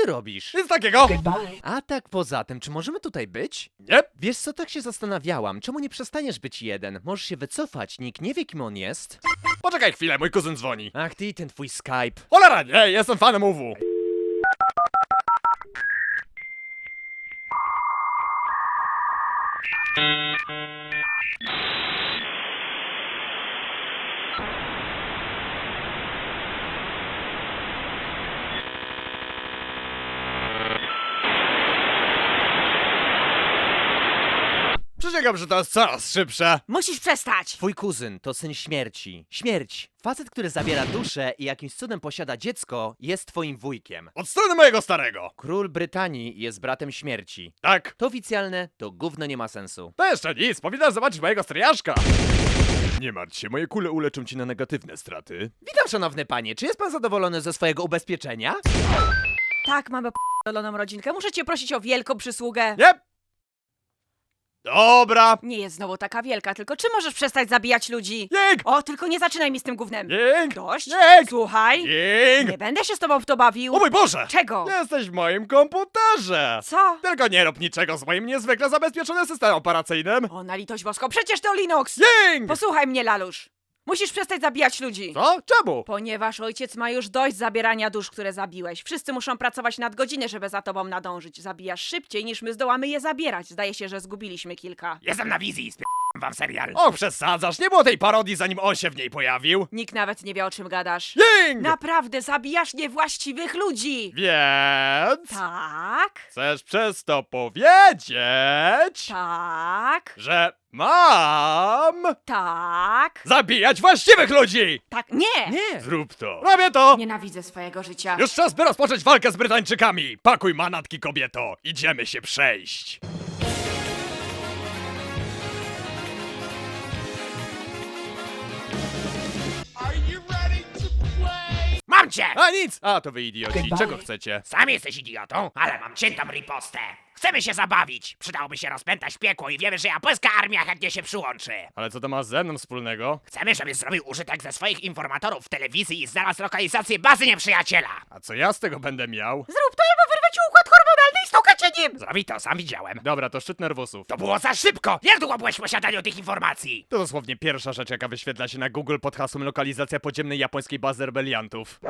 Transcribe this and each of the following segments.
ty robisz? Nic takiego! Goodbye. A tak poza tym, czy możemy tutaj być? Nie? Wiesz co, tak się zastanawiałam, czemu nie przestaniesz być jeden? Możesz się wycofać, nikt nie wie kim on jest. Poczekaj chwilę, mój kuzyn dzwoni. Ach ty i ten twój Skype. Cholera, nie, jestem fanem UW. Przysięgam, że to jest coraz szybsze. Musisz przestać! Twój kuzyn to syn śmierci. Śmierć. Facet, który zabiera duszę i jakimś cudem posiada dziecko, jest twoim wujkiem. Od strony mojego starego. Król Brytanii jest bratem śmierci. Tak. To oficjalne, to gówno nie ma sensu. To jeszcze nic, powinnaś zobaczyć mojego stryjaszka. Nie martw się, moje kule uleczą ci na negatywne straty. Witam, szanowny panie, czy jest pan zadowolony ze swojego ubezpieczenia? Tak, mamy p***doloną rodzinkę. Muszę cię prosić o wielką przysługę. Nie? Dobra. Nie jest znowu taka wielka, tylko czy możesz przestać zabijać ludzi? Jęk! O, tylko nie zaczynaj mi z tym gównem. Jęk! Dość? Jęk! Słuchaj, Jęk! nie będę się z tobą w to bawił. O mój Boże! Czego? Jesteś w moim komputerze! Co? Tylko nie rób niczego z moim niezwykle zabezpieczonym systemem operacyjnym. O, na litość boską, przecież to Linux! Jęk! Posłuchaj mnie, Lalusz. Musisz przestać zabijać ludzi. Co? Czemu? Ponieważ ojciec ma już dość zabierania dusz, które zabiłeś. Wszyscy muszą pracować nad godziny, żeby za tobą nadążyć. Zabijasz szybciej, niż my zdołamy je zabierać. Zdaje się, że zgubiliśmy kilka. Jestem na wizji, sp... wam serial. O, przesadzasz, nie było tej parodii zanim on się w niej pojawił. Nikt nawet nie wie, o czym gadasz. Jęk! Naprawdę zabijasz niewłaściwych ludzi! Więc... Tak, Chcesz przez to powiedzieć, tak, że mam tak, zabijać właściwych ludzi! tak. Nie! Nie! Zrób to. Robię to! Nienawidzę swojego życia. Już czas, by rozpocząć walkę z Brytańczykami! Pakuj manatki, kobieto! Idziemy się przejść! Mam cię! A nic! A, to wy idioci. Goodbye. Czego chcecie? Sam jesteś idiotą, ale mam ciętą ripostę. Chcemy się zabawić. Przydałoby się rozpętać piekło i wiemy, że japońska armia chętnie się przyłączy. Ale co to ma ze mną wspólnego? Chcemy, żebyś zrobił użytek ze swoich informatorów w telewizji i znalazł lokalizację bazy nieprzyjaciela. A co ja z tego będę miał? Zrób to, albo wyrwę ci układ stuka cię nim! To, sam widziałem. Dobra, to szczyt nerwusów. To było za szybko! Jak długo byłeś w posiadaniu tych informacji? To dosłownie pierwsza rzecz, jaka wyświetla się na Google pod hasłem lokalizacja podziemnej japońskiej bazy rebeliantów.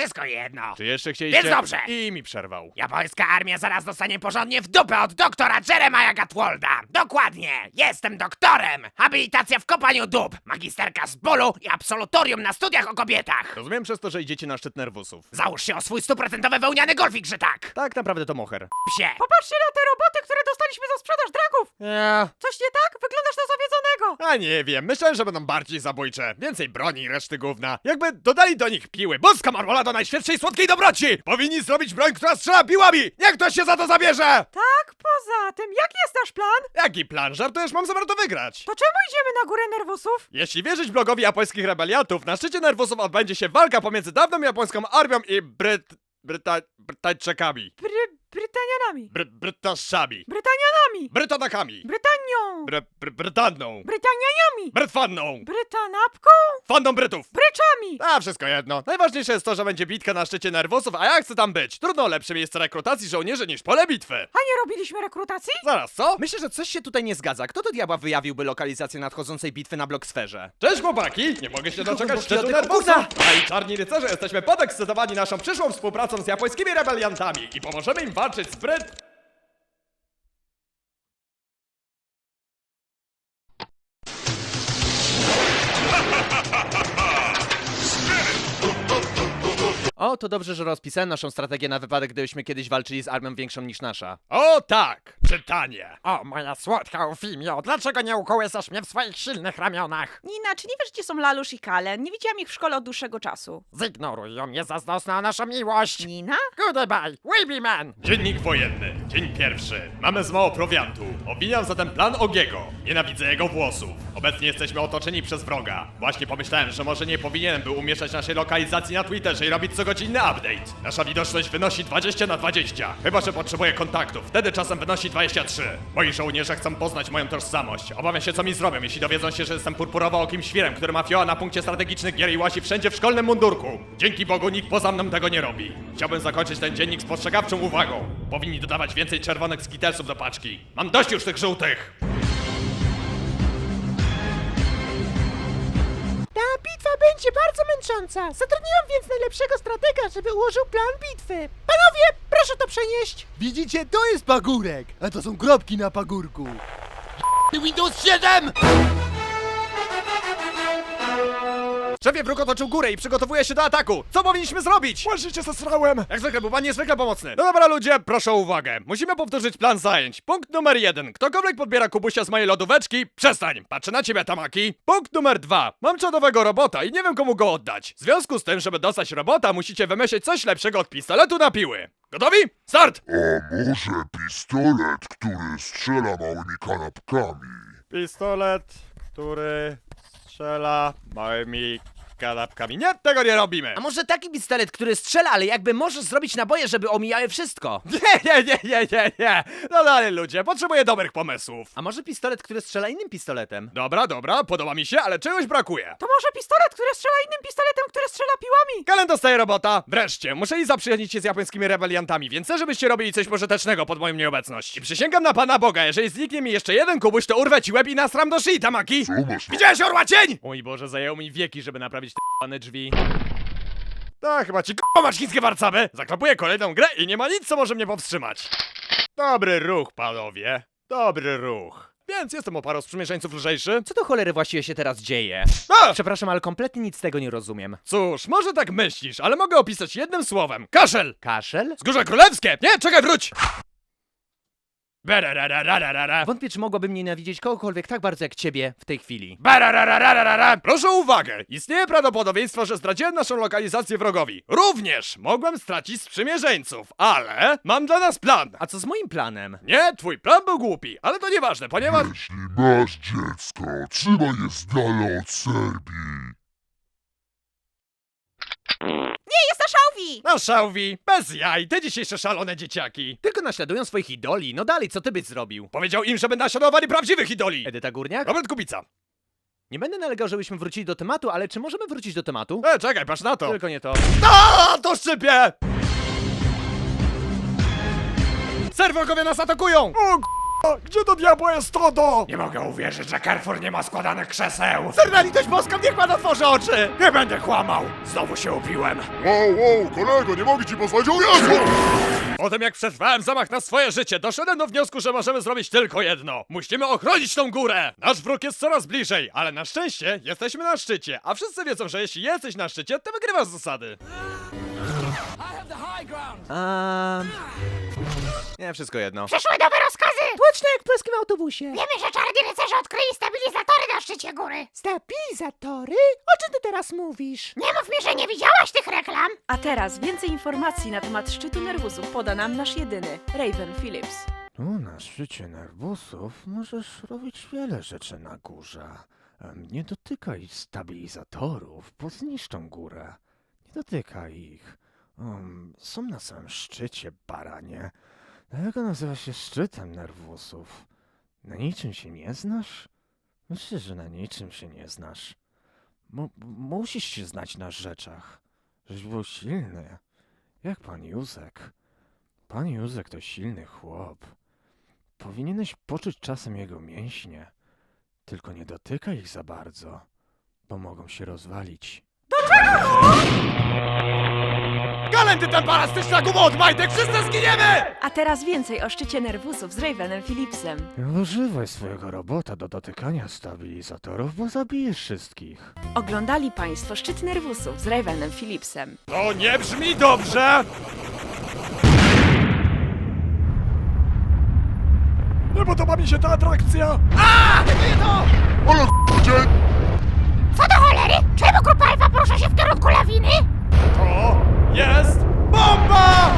Wszystko jedno. Czy jeszcze chcieliście? Jest dobrze. I mi przerwał. Japońska armia zaraz dostanie porządnie w dupę od doktora Jeremiah Gatwolda. Dokładnie, jestem doktorem. Habilitacja w kopaniu dup, magisterka z bólu i absolutorium na studiach o kobietach. Rozumiem przez to, że idziecie na szczyt nerwusów. Załóż się o swój stuprocentowy wełniany golfik, że tak. Tak naprawdę to moher. Psie. Popatrzcie na te roboty, które dostaliśmy za sprzedaż dragów! Ja... Coś nie tak? Wyglądasz na zawiedzonego! A nie wiem, myślałem, że będą bardziej zabójcze. Więcej broni i reszty gówna. Jakby dodali do nich piły. Boska marmolada najświętszej słodkiej dobroci! Powinni zrobić broń, która strzela piłami! Niech ktoś się za to zabierze! Tak, poza tym, jaki jest nasz plan? Jaki plan? Żartujesz? Mam zamiar to wygrać! To czemu idziemy na górę nerwusów? Jeśli wierzyć blogowi japońskich rebeliantów, na szczycie nerwusów odbędzie się walka pomiędzy dawną japońską armią i Bryt... Bryta... Brytańczykami. Bry... Brytanianami. Bry... Brytaszami. Brytanianami. Brytanakami. Brytanią. Bry... Bry... Brytanną. Brytanianiami. Brytfanną. Brytanapką. Fandą Brytów. Bryczami. A, wszystko jedno. Najważniejsze jest to, że będzie bitka na szczycie nerwusów, a ja chcę tam być. Trudno lepsze miejsce rekrutacji żołnierzy niż pole bitwy. A nie robiliśmy rekrutacji? Zaraz, co? Myślę, że coś się tutaj nie zgadza. Kto do diabła wyjawiłby lokalizację nadchodzącej bitwy na bloksferze? Cześć chłopaki! Nie mogę się doczekać szczytu nerwusa! A i czarni rycerze jesteśmy podekscytowani naszą przyszłą współpracą z japońskimi rebeliantami i pomożemy im walczyć z Bryt... O, to dobrze, że rozpisałem naszą strategię na wypadek, gdybyśmy kiedyś walczyli z armią większą niż nasza. O tak! Czytanie! O, moja słodka Eufimio, dlaczego nie ukołysasz mnie w swoich silnych ramionach? Nina, czy nie wiesz, gdzie są Lalusz i Kalen? Nie widziałam ich w szkole od dłuższego czasu. Zignoruj ją, nie zazdrosna o naszą miłość. Nina? Goodbye, Weeby Man. Dziennik wojenny, dzień pierwszy. Mamy z mało prowiantu. Obwiniam zatem plan Ogiego. Nienawidzę jego włosów. Obecnie jesteśmy otoczeni przez wroga. Właśnie pomyślałem, że może nie powinienem był umieszczać naszej lokalizacji na Twitterze i robić co go cogodzinny update. Nasza widoczność wynosi 20 na 20. Chyba, że potrzebuję kontaktów. Wtedy czasem wynosi 23. Moi żołnierze chcą poznać moją tożsamość. Obawiam się, co mi zrobią, jeśli dowiedzą się, że jestem purpurowo-okim świrem, który ma fioła na punkcie strategicznych gier i łazi wszędzie w szkolnym mundurku. Dzięki Bogu nikt poza mną tego nie robi. Chciałbym zakończyć ten dziennik z postrzegawczą uwagą. Powinni dodawać więcej czerwonych skitelsów do paczki. Mam dość już tych żółtych! Ta bitwa będzie bardzo męcząca. Zatrudniłam więc najlepszego stratega, żeby ułożył plan bitwy. Panowie, proszę to przenieść. Widzicie, to jest pagórek, a to są kropki na pagórku. Windows 7! Szefie, wróg otoczył górę i przygotowuje się do ataku. Co powinniśmy zrobić? Właśnie cię zesrałem. Jak zwykle, był pan niezwykle pomocny. No dobra, ludzie, proszę o uwagę. Musimy powtórzyć plan zajęć. Punkt numer jeden. Ktokolwiek podbiera kubusia z mojej lodóweczki, przestań. Patrzę na ciebie, Tamaki. Punkt numer dwa. Mam czadowego robota i nie wiem komu go oddać. W związku z tym, żeby dostać robota, musicie wymyślić coś lepszego od pistoletu na piły. Gotowi? Start! A może pistolet, który strzela małymi kanapkami? Pistolet, który strzela małymi kanapkami. Nie, tego nie robimy! A może taki pistolet, który strzela, ale jakby możesz zrobić naboje, żeby omijały wszystko? Nie, nie, nie, nie, nie, nie! No dalej, ludzie, potrzebuję dobrych pomysłów. A może pistolet, który strzela innym pistoletem? Dobra, dobra, podoba mi się, ale czegoś brakuje. To może pistolet, który strzela innym pistoletem, który strzela piłami? Kalen dostaje robota. Wreszcie, muszę i zaprzyjaźnić się z japońskimi rebeliantami, więc chcę, żebyście robili coś pożytecznego pod moją nieobecność. I przysięgam na Pana Boga, jeżeli zniknie mi jeszcze jeden kubuś, to urwę ci łeb i nasram do szyi, Tamaki! Widziałeś orła cień? Mój Boże, zajęło mi wieki, żeby naprawić te pane drzwi. Tak, chyba ci k***a masz chińskie warcaby. Zaklapuję kolejną grę i nie ma nic, co może mnie powstrzymać. Dobry ruch, panowie. Dobry ruch. Więc jestem o paru sprzymierzeńców lżejszy. Co do cholery właściwie się teraz dzieje? A! Przepraszam, ale kompletnie nic z tego nie rozumiem. Cóż, może tak myślisz, ale mogę opisać jednym słowem. Kaszel! Kaszel? Wzgórze królewskie! Nie, czekaj, wróć! Berararararara. Wątpię, czy mogłabym nienawidzieć kogokolwiek tak bardzo jak ciebie w tej chwili. Proszę o uwagę! Istnieje prawdopodobieństwo, że zdradziłem naszą lokalizację wrogowi. Również mogłem stracić sprzymierzeńców, ale mam dla nas plan. A co z moim planem? Nie, twój plan był głupi, ale to nieważne, ponieważ... Jeśli masz dziecko, trzymaj je z dala od Serbii. Szałwi! No szałwi, bez jaj, te dzisiejsze szalone dzieciaki. Tylko naśladują swoich idoli. No dalej, co ty byś zrobił? Powiedział im, żeby naśladowali prawdziwych idoli. Edyta Górniak? Robert Kubica. Nie będę nalegał, żebyśmy wrócili do tematu, ale czy możemy wrócić do tematu? E, czekaj, patrz na to. Tylko nie to. A, to szczypie! Serwogowie nas atakują! O gdzie do diabła jest Todo? Nie mogę uwierzyć, że Carrefour nie ma składanych krzeseł. Serna litość boską, niech pan otworzy oczy! Nie będę kłamał! Znowu się upiłem. Wow, wow, kolego, nie mogę ci pozwolić, o Jezu! Potem jak przetrwałem zamach na swoje życie, doszedłem do wniosku, że możemy zrobić tylko jedno. Musimy ochronić tą górę! Nasz wróg jest coraz bliżej, ale na szczęście jesteśmy na szczycie, a wszyscy wiedzą, że jeśli jesteś na szczycie, to wygrywasz zasady. A... Nie, wszystko jedno. Przyszły nowe rozkazy. Tłoczne jak w polskim autobusie. Wiemy, że czarni rycerze odkryli stabilizatory na szczycie góry. Stabilizatory? O czym ty teraz mówisz? Nie mów mi, że nie widziałaś tych reklam. A teraz więcej informacji na temat szczytu nerwusów poda nam nasz jedyny, Raven Phillips. Tu na szczycie nerwusów możesz robić wiele rzeczy na górze. Nie dotykaj stabilizatorów, bo zniszczą górę. Nie dotykaj ich. Um, są na samym szczycie, baranie. Dlatego nazywa się szczytem nerwusów. Na niczym się nie znasz? Myślę, że na niczym się nie znasz. Mu- musisz się znać na rzeczach. Żeś był silny. Jak pan Józek. Pan Józek to silny chłop. Powinieneś poczuć czasem jego mięśnie. Tylko nie dotykaj ich za bardzo, bo mogą się rozwalić. Galenty ten parastyczna gumo od majtek, wszyscy zginiemy! A teraz więcej o szczycie nerwusów z Ravenem Phillipsem. Używaj swojego robota do dotykania stabilizatorów, bo zabijesz wszystkich. Oglądali Państwo szczyt nerwusów z Ravenem Phillipsem. To nie brzmi dobrze! Nie podoba mi się ta atrakcja! Ale dzień! Co do cholery? Czemu grupa Alfa porusza się w kierunku lawiny? To jest bomba!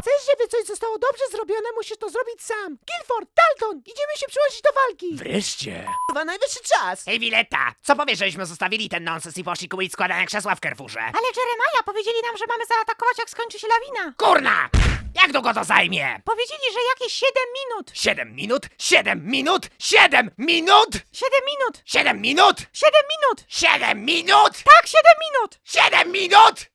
Chcesz, żeby coś zostało dobrze zrobione, musisz to zrobić sam. Guilford, Dalton, idziemy się przyłożyć do walki. Nareszcie. Chyba najwyższy czas. Hej, Wiletta, co powiesz, żeśmy zostawili ten nonsens i poszli kupić składane krzesła w Carrefourze? Ale Jeremiah powiedzieli nam, że mamy zaatakować, jak skończy się lawina. Kurna! Jak długo to zajmie? Powiedzieli, że jakieś 7 minut. Siedem minut? Siedem minut? Siedem minut? 7 minut. Siedem minut? 7 minut. Siedem minut? Tak, 7 minut. Siedem minut?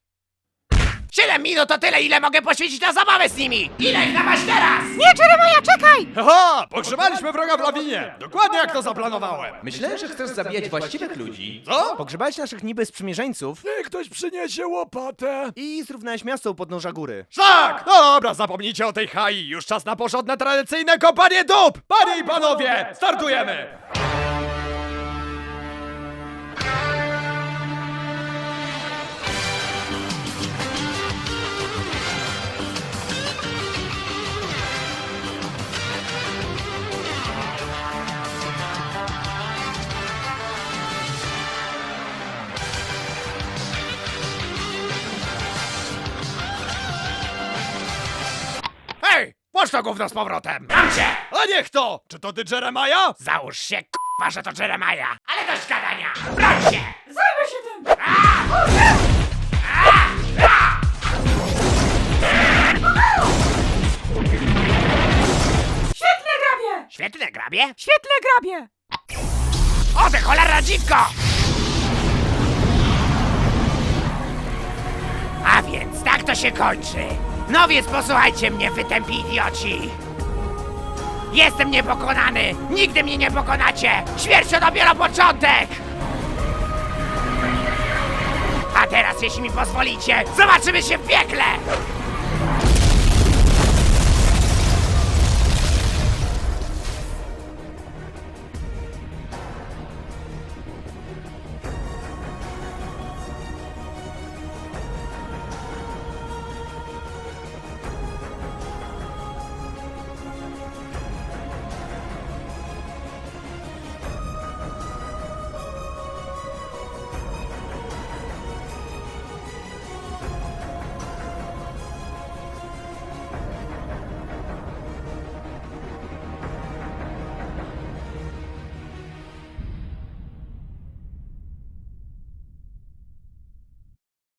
Siedem minut to tyle, ile mogę poświęcić na zabawę z nimi! Ile ich masz teraz? Nie, Jeremiah, czekaj! Haha, pogrzebaliśmy wroga w lawinie. Dokładnie jak to zaplanowałem. Myślałem, że chcesz zabijać właściwych ludzi. Co? Pogrzebałeś naszych niby sprzymierzeńców Niech ktoś przyniesie łopatę. i zrównałeś miasto u podnóża góry. Tak! No dobra, zapomnijcie o tej hai. Już czas na porządne, tradycyjne kopanie dup! Panie i panowie, startujemy! Włóż to gówno z powrotem! Mam cię! A niech to! Czy to ty, Jeremiah? Załóż się, k***a, że to Jeremiah! Ale dość gadania! Broń się! Zajmę się tym. Świetnie, grabie! Świetne grabie! Świetnie, grabie! O, ty cholera dziwko! A więc tak to się kończy. No więc posłuchajcie mnie, wy tępi idioci. Jestem niepokonany! Nigdy mnie nie pokonacie! Śmierć to dopiero początek! A teraz, jeśli mi pozwolicie, zobaczymy się w piekle!